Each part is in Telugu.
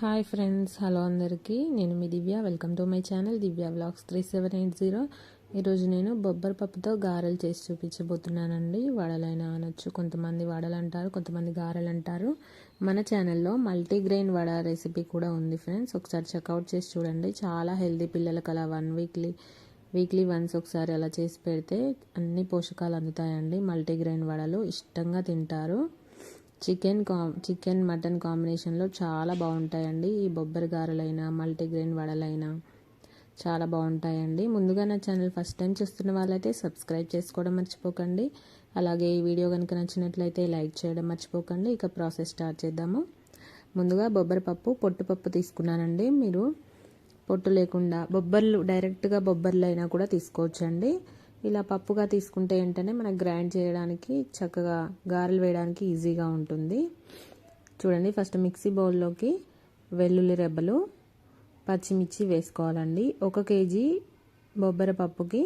హాయ్ ఫ్రెండ్స్ హలో అందరికీ. నేను మీ Divya. Welcome to my channel Divya vlogs three seven eight zero. ఈరోజు నేను బొబ్బరి పప్పుతో గారెలు చేసి చూపించబోతున్నానండి. వడలైనా అనొచ్చు కొంతమంది వడలు అంటారు కొంతమంది గారెలు అంటారు మన ఛానల్లో మల్టీగ్రెయిన్ వడ రెసిపీ కూడా ఉంది ఫ్రెండ్స్. ఒకసారి చెక్అవుట్ చేసి చూడండి. చాలా హెల్దీ పిల్లలకు అలా వన్ వీక్లీ వీక్లీ వన్స్ ఒకసారి అలా చేసి పెడితే అన్ని పోషకాలు అందుతాయండి. మల్టీగ్రెయిన్ వడలు ఇష్టంగా తింటారు. చికెన్ కా చికెన్ మటన్ కాంబినేషన్లో చాలా బాగుంటాయండి. ఈ బొబ్బరి గారెలైనా మల్టీగ్రెయిన్ వడలైనా చాలా బాగుంటాయండి. ముందుగా నా ఛానల్ ఫస్ట్ టైం చూస్తున్న వాళ్ళైతే సబ్స్క్రైబ్ చేసుకోవడం మర్చిపోకండి. అలాగే ఈ వీడియో కనుక నచ్చినట్లయితే లైక్ చేయడం మర్చిపోకండి. ఇక ప్రాసెస్ స్టార్ట్ చేద్దాము. ముందుగా బొబ్బరి పప్పు పొట్టు పప్పు తీసుకున్నానండి మీరు. పొట్టు లేకుండా బొబ్బర్లు డైరెక్ట్గా బొబ్బర్లు అయినా కూడా తీసుకోవచ్చండి. ఇలా పప్పుగా తీసుకుంటే ఏంటనే మనకు గ్రైండ్ చేయడానికి చక్కగా గారెలు వేయడానికి ఈజీగా ఉంటుంది. చూడండి ఫస్ట్ మిక్సీ బౌల్లోకి వెల్లుల్లి రెబ్బలు పచ్చిమిర్చి వేసుకోవాలండి. ఒక కేజీ బొబ్బర పప్పుకి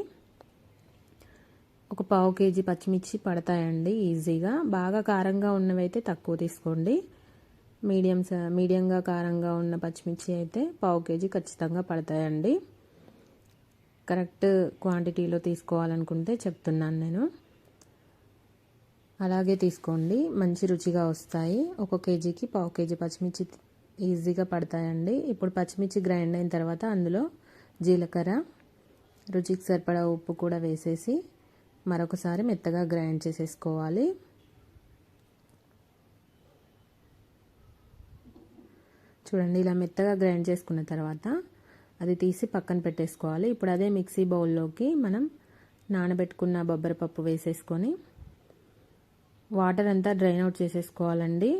ఒక పావు కేజీ పచ్చిమిర్చి పడతాయండి ఈజీగా. బాగా కారంగా ఉన్నవైతే తక్కువ తీసుకోండి. మీడియం మీడియంగా కారంగా ఉన్న పచ్చిమిర్చి అయితే పావు కేజీ ఖచ్చితంగా పడతాయండి. కరెక్ట్ క్వాంటిటీలో తీసుకోవాలనుకుంటే చెప్తున్నాను నేను. అలాగే తీసుకోండి. మంచి రుచిగా వస్తాయి. ఒక కేజీకి పావు కేజీ పచ్చిమిర్చి ఈజీగా పడతాయండి. ఇప్పుడు పచ్చిమిర్చి గ్రైండ్ అయిన తర్వాత అందులో జీలకర్ర రుచికి సరిపడా ఉప్పు కూడా వేసేసి మరొకసారి మెత్తగా గ్రైండ్ చేసేసుకోవాలి. చూడండి ఇలా మెత్తగా గ్రైండ్ చేసుకున్న తర్వాత అది తీసి పక్కన పెట్టేసుకోవాలి. ఇప్పుడు అదే మిక్సీ బౌల్లోకి మనం నానబెట్టుకున్న బొబ్బరి పప్పు వేసేసుకొని వాటర్ అంతా డ్రైన్ అవుట్ చేసేసుకోవాలండి.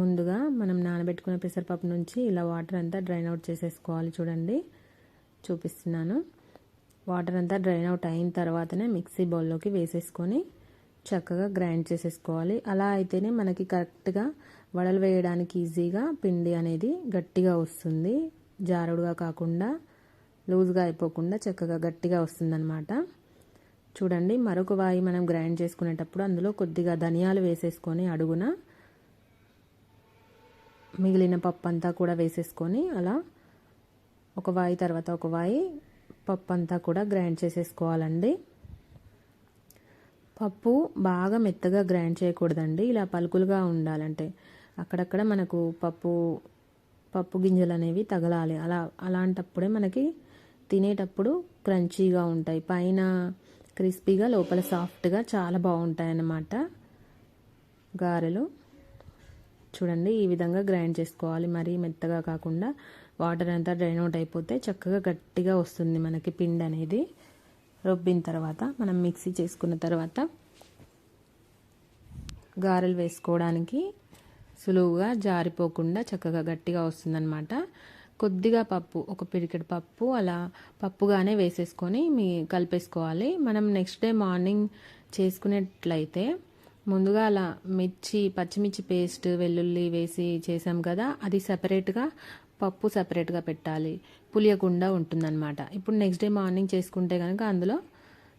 ముందుగా మనం నానబెట్టుకున్న పెసరపప్పు నుంచి ఇలా వాటర్ అంతా డ్రైన్ అవుట్ చేసేసుకోవాలి చూడండి. చూపిస్తున్నాను. వాటర్ అంతా డ్రైన్ అవుట్ అయిన తర్వాతనే మిక్సీ బౌల్లోకి వేసేసుకొని చక్కగా గ్రైండ్ చేసేసుకోవాలి. అలా అయితేనే మనకి కరెక్ట్గా వడలు వేయడానికి ఈజీగా పిండి అనేది గట్టిగా వస్తుంది. జారుడుగా కాకుండా లూజ్గా అయిపోకుండా చక్కగా గట్టిగా వస్తుందన్నమాట. చూడండి మరొక వాయి మనం గ్రైండ్ చేసుకునేటప్పుడు అందులో కొద్దిగా ధనియాలు వేసేసుకొని అడుగున మిగిలిన పప్పు అంతా కూడా వేసేసుకొని అలా ఒక వాయి తర్వాత ఒక వాయి పప్పు అంతా కూడా గ్రైండ్ చేసేసుకోవాలండి. పప్పు బాగా మెత్తగా గ్రైండ్ చేయకూడదండి ఇలా పలుకులుగా ఉండాలంటే. అక్కడక్కడ మనకు పప్పు పప్పు గింజలు అనేవి తగలాలి. అలా అలాంటప్పుడే మనకి తినేటప్పుడు క్రంచీగా ఉంటాయి. పైన క్రిస్పీగా లోపల సాఫ్ట్గా చాలా బాగుంటాయి అన్నమాట గారెలు. చూడండి ఈ విధంగా గ్రైండ్ చేసుకోవాలి. మరీ మెత్తగా కాకుండా వాటర్ అంతా డ్రైన్ అవుట్ అయిపోతే చక్కగా గట్టిగా వస్తుంది మనకి పిండి అనేది. రుబ్బిన తర్వాత మనం మిక్సీ చేసుకున్న తర్వాత గారెలు వేసుకోవడానికి సులువుగా జారిపోకుండా చక్కగా గట్టిగా వస్తుందన్నమాట. కొద్దిగా పప్పు ఒక పిరికెడు పప్పు అలా పప్పుగానే వేసేసుకొని మీ కలిపేసుకోవాలి. మనం నెక్స్ట్ డే మార్నింగ్ చేసుకునేట్లయితే ముందుగా అలా మిర్చి పచ్చిమిర్చి పేస్ట్ వెల్లుల్లి వేసి చేసాం కదా అది సపరేట్గా పప్పు సపరేట్గా పెట్టాలి. పులియకుండా ఉంటుందన్నమాట. ఇప్పుడు నెక్స్ట్ డే మార్నింగ్ చేసుకుంటే కనుక అందులో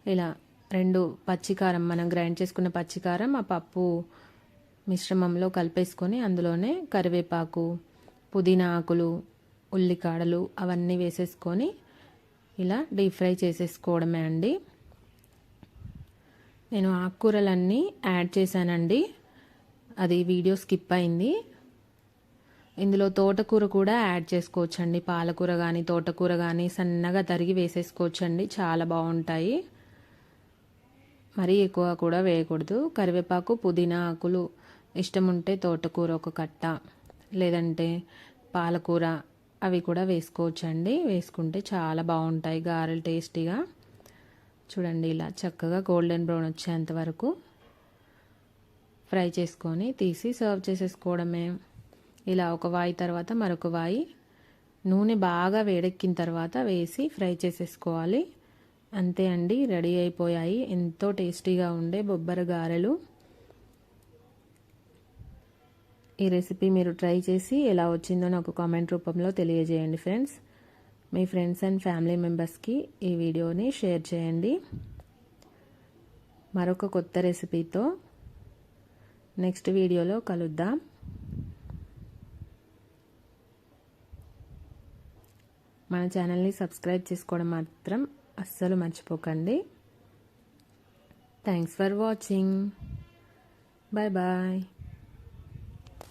ఇలా రెండు పచ్చికారం మనం గ్రైండ్ చేసుకున్న పచ్చికారం ఆ పప్పు మిశ్రమంలో కలిపేసుకొని అందులోనే కరివేపాకు పుదీనా ఆకులు ఉల్లికాడలు అవన్నీ వేసేసుకొని ఇలా డీప్ ఫ్రై చేసేసుకోవడమే అండి. నేను ఆకుకూరలన్నీ యాడ్ చేశానండి. అది వీడియో స్కిప్ అయింది. ఇందులో తోటకూర కూడా యాడ్ చేసుకోవచ్చండి. పాలకూర కానీ తోటకూర కానీ సన్నగా తరిగి వేసేసుకోవచ్చండి. చాలా బాగుంటాయి. మరీ ఎక్కువ కూడా వేయకూడదు. కరివేపాకు పుదీనా ఆకులు ఇష్టం ఉంటే తోటకూర ఒక కట్ట లేదంటే పాలకూర అవి కూడా వేసుకోవచ్చండి. వేసుకుంటే చాలా బాగుంటాయి గారెలు టేస్టీగా. చూడండి ఇలా చక్కగా గోల్డెన్ బ్రౌన్ వచ్చేంత వరకు ఫ్రై చేసుకొని తీసి సర్వ్ చేసేసుకోవడమే. ఇలా ఒక వాయి తర్వాత మరొక వాయి. నూనె బాగా వేడెక్కిన తర్వాత వేసి ఫ్రై చేసేసుకోవాలి. అంతే అండి రెడీ అయిపోయాయి. ఎంతో టేస్టీగా ఉండే బొబ్బర గారెలు. ఈ రెసిపీ మీరు ట్రై చేసి ఎలా వచ్చిందో నాకు కామెంట్ రూపంలో తెలియజేయండి ఫ్రెండ్స్ మీ ఫ్రెండ్స్ అండ్ ఫ్యామిలీ మెంబర్స్కి ఈ వీడియోని షేర్ చేయండి. మరొక కొత్త రెసిపీతో నెక్స్ట్ వీడియోలో కలుద్దాం. మన ఛానల్ని సబ్స్క్రైబ్ చేసుకోవడం మాత్రం అస్సలు మర్చిపోకండి. Thanks for watching bye bye